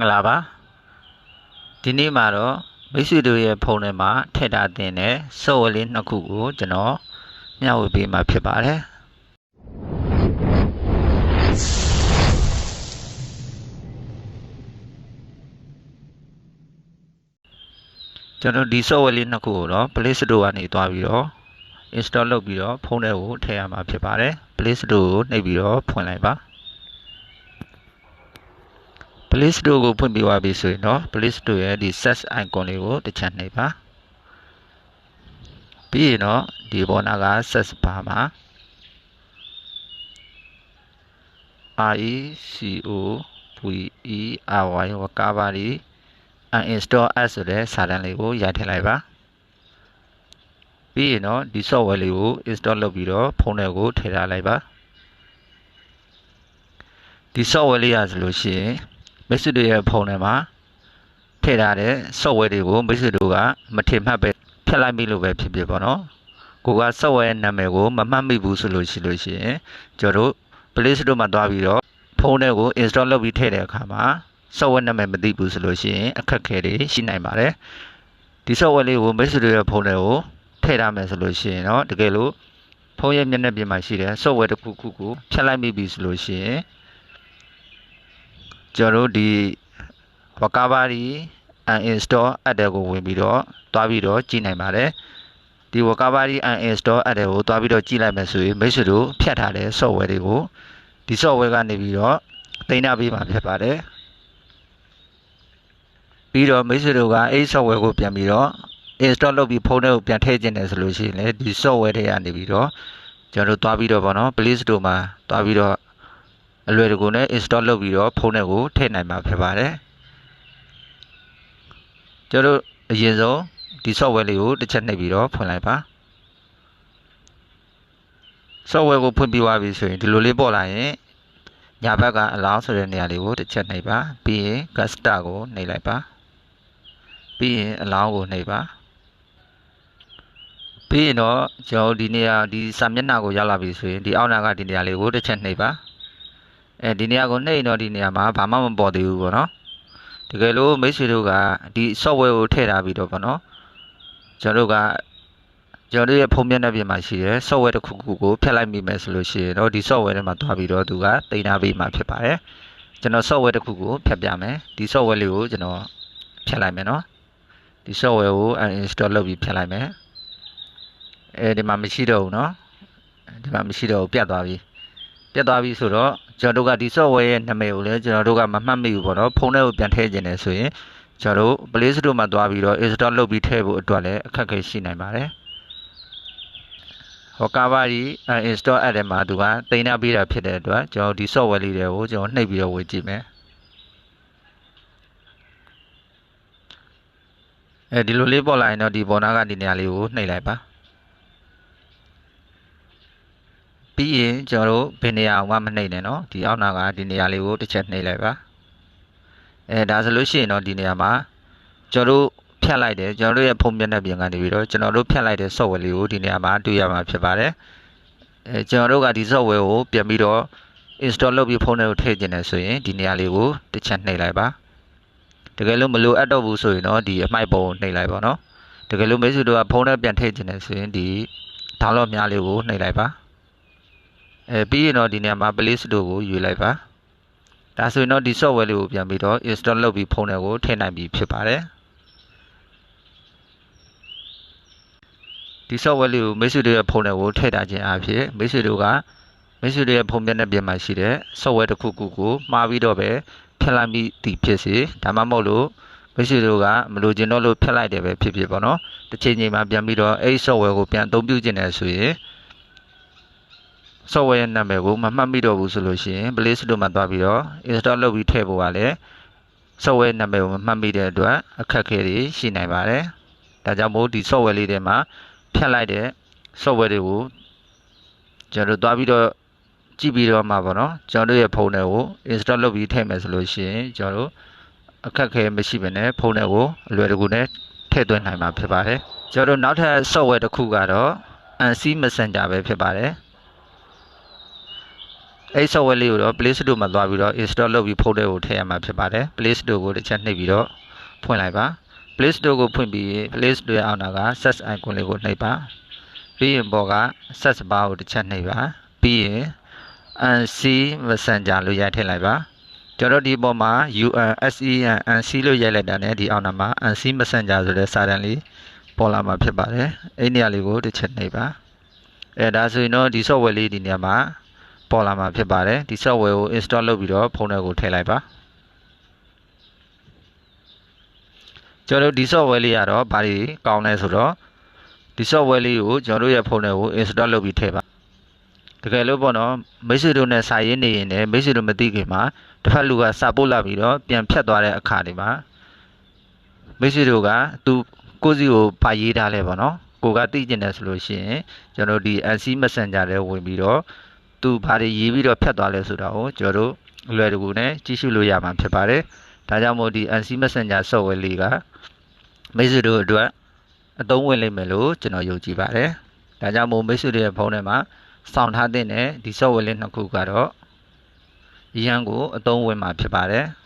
င်္ဂလာပါဒီနေ့မှာတော့မိတ်ဆွေတို့ရဲ့ဖုန်းထဲမှာထည့်ထားတဲ့ software လေးနှစ်ခုကိုကျွန်တော်မျှဝေပေးမှာဖြစ်ပါတယ်ကျွန်တော်ဒီ software လေးနှစ်ခုကိုတော့ Play Store ကနေတွားပြီးတော့ install လုပ်ပြီးတော့ဖုန်းထဲကိုထည့်ရမှာဖြစ်ပါတယ် Play Store ကိုနှိပ်ပြီးတော့ဖွင့်လိုက်ပါ Play Store ကိုဖွင့်ပြသွားပြီဆိုရင်တော့ Play Store ရဲ့ဒီ search icon လေးကိုတစ်ချက်နှိပ်ပါပြီးရင်တော့ဒီဘောနာက search bar မှာ R E C O V E R Y ဝကားပါဒီ uninstall as ဆိုတဲ့စာတန်းလေးကိုရိုက်ထည့်လိုက်ပါပြီးရင်တော့ဒီ software လေးကို install လုပ်ပြီးတော့ဖုန်းထဲကိုထည့်ထားလိုက်ပါဒီ software လေးရဆိုလို့ရှိရင် မိတ်ဆွေတို့ရဲ့ဖုန်းထဲမှာထည့်ထားတဲ့ software တွေကိုမိတ်ဆွေတို့ကမထင်မှတ်ပဲဖြတ်လိုက်ပြီလို့ပဲဖြစ်ဖြစ်ပေါ့နော်ကိုက software ရဲ့နာမည်ကိုမမှတ်မိဘူးဆိုလို့ရှိလို့ရှိရင်ကျွန်တော်တို့ Play Store မှာသွားပြီးတော့ဖုန်းထဲကို install လုပ်ပြီးထည့်တဲ့အခါမှာ software နာမည်မသိဘူးဆိုလို့ရှိရင်အခက်အခဲတွေရှိနိုင်ပါတယ်ဒီ software လေးကိုမိတ်ဆွေတို့ရဲ့ဖုန်းထဲကိုထည့်ထားမယ်ဆိုလို့ရှိရင်တော့တကယ်လို့ဖုန်းရဲ့မျက်နှာပြင်မှာရှိတဲ့ software တစ်ခုခုကိုဖြတ်လိုက်မိပြီဆိုလို့ရှိရင် ကျွန်တော်တို့ဒီ Wakabari uninstall add ကိုဝင်ပြီးတော့တွားပြီးတော့ကြည့်နိုင်ပါတယ်ဒီ Wakabari uninstall add ကိုတွားပြီးတော့ကြည့်လိုက်မယ်ဆိုရင်မိတ်ဆွေတို့ဖြတ်ထားတဲ့ software တွေကိုဒီ software ကနေပြီးတော့သိမ်းထားပေးမှာဖြစ်ပါတယ်ပြီးတော့မိတ်ဆွေတို့ကအဲ့ software ကိုပြန်ပြီးတော့ install လုပ်ပြီးဖုန်းထဲကိုပြန်ထည့်ခြင်းတယ်ဆိုလို့ရှိရင်လည်းဒီ software တွေကနေပြီးတော့ကျွန်တော်တို့တွားပြီးတော့ဗောနော် Play Store မှာတွားပြီးတော့ အလွယ်တကူနဲ့ install လုပ်ပြီးတော့ဖုန်းထဲကိုထည့်နိုင်မှာဖြစ်ပါတယ်ကျွန်တော်တို့အရင်ဆုံးဒီ software လေးကိုတစ်ချက်နှိပ်ပြီးတော့ဖွင့်လိုက်ပါ software ကိုဖွင့်ပြီးသွားပြီဆိုရင်ဒီလိုလေးပေါ်လာရင်ညာဘက်ကအလောင်းဆိုတဲ့နေရာလေးကိုတစ်ချက်နှိပ်ပါပြီးရင် Guster ကိုနှိပ်လိုက်ပါပြီးရင်အလောင်းကိုနှိပ်ပါပြီးရင်တော့ကျွန်တော်ဒီနေရာဒီစာမျက်နှာကိုရောက်လာပြီဆိုရင်ဒီအောက်နာကဒီနေရာလေးကိုတစ်ချက်နှိပ်ပါ အဲဒီနေရာကိုနှိပ်တော့ဒီနေရာမှာဘာမှမပေါ်သေးဘူးပေါ့နော်တကယ်လို့မိတ်ဆွေတို့ကဒီ software ကိုထည့်ထားပြီးတော့ပေါ့နော်ကျွန်တော်တို့ကကျွန်တော်တို့ရဲ့ဖုန်းမျက်နှာပြင်မှာရှိတဲ့ software တစ်ခုခုကိုဖျက်လိုက်မိမယ်ဆိုလို့ရှိရင်တော့ဒီ software ထဲမှာတွားပြီးတော့သူကတင်ထားပေးမှာဖြစ်ပါတယ်ကျွန်တော် software တစ်ခုကိုဖျက်ပြမယ်ဒီ software လေးကိုကျွန်တော်ဖျက်လိုက်မယ်နော်ဒီ software ကို uninstall လုပ်ပြီးဖျက်လိုက်မယ်အဲဒီမှာမရှိတော့ဘူးเนาะဒီမှာမရှိတော့ဘူးပြတ်သွားပြီပြတ်သွားပြီဆိုတော့ ကျွန်တော်တို့ကဒီ software ရဲ့နာမည်ကိုလည်းကျွန်တော်တို့ကမမှတ်မိဘူးပေါ့နော်ဖုန်းထဲကိုပြန်ထည့်ခြင်းတယ်ဆိုရင်ကျွန်တော်တို့ Play Store မှာသွားပြီးတော့ install လုပ်ပြီးထည့်ဖို့အတွက်လည်းအခက်အခဲရှိနိုင်ပါတယ်ဟောကာဘာဒီ install app ထဲမှာသူကတင်ထားပေးတာဖြစ်တဲ့အတွက်ကျွန်တော်ဒီ software လေးတွေကိုကျွန်တော်နှိပ်ပြီးတော့ဝင်ကြည့်မယ်အဲဒီလိုလေးပေါ်လာရင်တော့ဒီပေါ်နာကဒီနေရာလေးကိုနှိပ်လိုက်ပါ ပြီးရင်ကျွန်တော်တို့ဘယ်နေရာမှမနှိပ်နဲ့နော်ဒီအောက်နာကဒီနေရာလေးကိုတစ်ချက်နှိပ်လိုက်ပါအဲဒါဆိုလို့ရှိရင်တော့ဒီနေရာမှာကျွန်တော်တို့ဖြတ်လိုက်တယ်ကျွန်တော်တို့ရဲ့ဖုံးမျက်နှာပြင်ကနေပြီးတော့ကျွန်တော်တို့ဖြတ်လိုက်တဲ့ software လေးကိုဒီနေရာမှာတွေ့ရမှာဖြစ်ပါတယ်အဲကျွန်တော်တို့ကဒီ software ကိုပြန်ပြီးတော့ install လုပ်ပြီးဖုန်းထဲကိုထည့်ကျင်တယ်ဆိုရင်ဒီနေရာလေးကိုတစ်ချက်နှိပ်လိုက်ပါတကယ်လို့မလိုအပ်တော့ဘူးဆိုရင်တော့ဒီအမိုက်ပုံကိုနှိပ်လိုက်ပါနော်တကယ်လို့မိတ်ဆွေတို့ကဖုန်းထဲပြန်ထည့်ကျင်တယ်ဆိုရင်ဒီ download များလေးကိုနှိပ်လိုက်ပါ အဲပြီးရင်တော့ဒီနေရာမှာ Play Store ကိုယူလိုက်ပါဒါဆိုရင်တော့ဒီ software လေးကိုပြန်ပြီးတော့ install လုပ်ပြီးဖုန်းထဲကိုထည့်နိုင်ပြီဖြစ်ပါတယ်ဒီ software လေးကိုမိတ်ဆွေတို့ရဲ့ဖုန်းထဲကိုထည့်ထားခြင်းအဖြစ်မိတ်ဆွေတို့ကမိတ်ဆွေတို့ရဲ့ဖုန်းမျက်နှာပြင်မှာရှိတဲ့ software တစ်ခုခုကိုမှားပြီးတော့ပဲဖျက်လိုက်မိသည်ဖြစ်စေဒါမှမဟုတ်လို့မိတ်ဆွေတို့ကမလိုချင်တော့လို့ဖျက်လိုက်တယ်ပဲဖြစ်ဖြစ်ပေါ့နော်တစ်ချိန်ချိန်မှာပြန်ပြီးတော့အဲ့ software ကိုပြန်အသုံးပြုခြင်းနဲ့ဆိုရင် software ရဲ့နာမည်ကိုမမှတ်မိတော့ဘူးဆိုလို့ရှိရင် Play Store မှာသွားပြီးတော့ install လုပ်ပြီးထည့်ဖို့ကလည်း software နာမည်ကိုမမှတ်မိတဲ့အတွက်အခက်အခဲတွေရှိနိုင်ပါတယ်။ဒါကြောင့်မို့ဒီ software လေးထဲမှာဖြတ်လိုက်တဲ့ software တွေကိုကျွန်တော်တို့သွားပြီးတော့ကြည့်ပြီးတော့မှာပေါ့နော်ကျွန်တော်တို့ရဲ့ဖုန်းထဲကို install လုပ်ပြီးထည့်မယ်ဆိုလို့ရှိရင်ကျွန်တော်တို့အခက်အခဲမရှိဘဲနဲ့ဖုန်းထဲကိုအလွယ်တကူနဲ့ထည့်သွင်းနိုင်မှာဖြစ်ပါတယ်။ကျွန်တော်တို့နောက်ထပ် software တစ်ခုကတော့ ANSI Messenger ပဲဖြစ်ပါတယ်။ အဲ့ software လေးကိုတော့ Play Store မှာသွားပြီးတော့ install လုပ်ပြီး folder ကိုထည့်ရမှာဖြစ်ပါတယ် Play Store ကိုတစ်ချက်နှိပ်ပြီးတော့ဖွင့်လိုက်ပါ Play Store ကိုဖွင့်ပြီး Play Store ရဲ့အောက်နာက search icon လေးကိုနှိပ်ပါပြီးရင်ပေါ်က search bar ကိုတစ်ချက်နှိပ်ပါပြီးရင် NC Messenger လို့ရိုက်ထည့်လိုက်ပါကျွန်တော်ဒီပေါ်မှာ UNSEN NC လို့ရိုက်လိုက်တာ ਨੇ ဒီအောက်နာမှာ NC Messenger ဆိုတဲ့စာတန်းလေးပေါ်လာမှာဖြစ်ပါတယ်အဲ့နေရာလေးကိုတစ်ချက်နှိပ်ပါအဲဒါဆိုရင်တော့ဒီ software လေးဒီနေရာမှာ ပေါ်လာမှာဖြစ်ပါတယ်ဒီ software ကို install လုပ်ပြီးတော့ဖုန်းထဲကိုထည့်လိုက်ပါကျွန်တော်တို့ဒီ software လေးကတော့ဘာတွေကောင်းလဲဆိုတော့ဒီ software လေးကိုကျွန်တော်တို့ရဲ့ဖုန်းထဲကို install လုပ်ပြီးထည့်ပါတကယ်လို့ပေါ့နော်မိတ်ဆွေတို့နဲ့စာရင်းနေရင်လည်းမိတ်ဆွေတို့မသိခင်မှာတစ်ဖက်လူကစာပို့လာပြီးတော့ပြန်ဖြတ်သွားတဲ့အခါတွေမှာမိတ်ဆွေတို့ကသူကိုယ့်စီကိုပါရေးထားလဲပေါ့နော်ကိုကသိကျင်တယ်ဆိုလို့ရှိရင်ကျွန်တော်တို့ဒီ NC Messenger ထဲဝင်ပြီးတော့ သူဘာတွေရေးပြီးတော့ဖြတ်သွားလဲဆိုတာကိုကျွန်တော်တို့အလွယ်တကူနဲ့ကြည့်ရှုလို့ရမှာဖြစ်ပါတယ်ဒါကြောင့်မို့ဒီ NC Messenger software လေးကမိတ်ဆွေတို့အတွက်အသုံးဝင်လိမ့်မယ်လို့ကျွန်တော်ယုံကြည်ပါတယ်ဒါကြောင့်မို့မိတ်ဆွေတို့ရဲ့ဖုန်းထဲမှာစောင့်ထားတဲ့ဒီ software လေးနှစ်ခုကတော့ရန်ကိုအသုံးဝင်မှာဖြစ်ပါတယ်။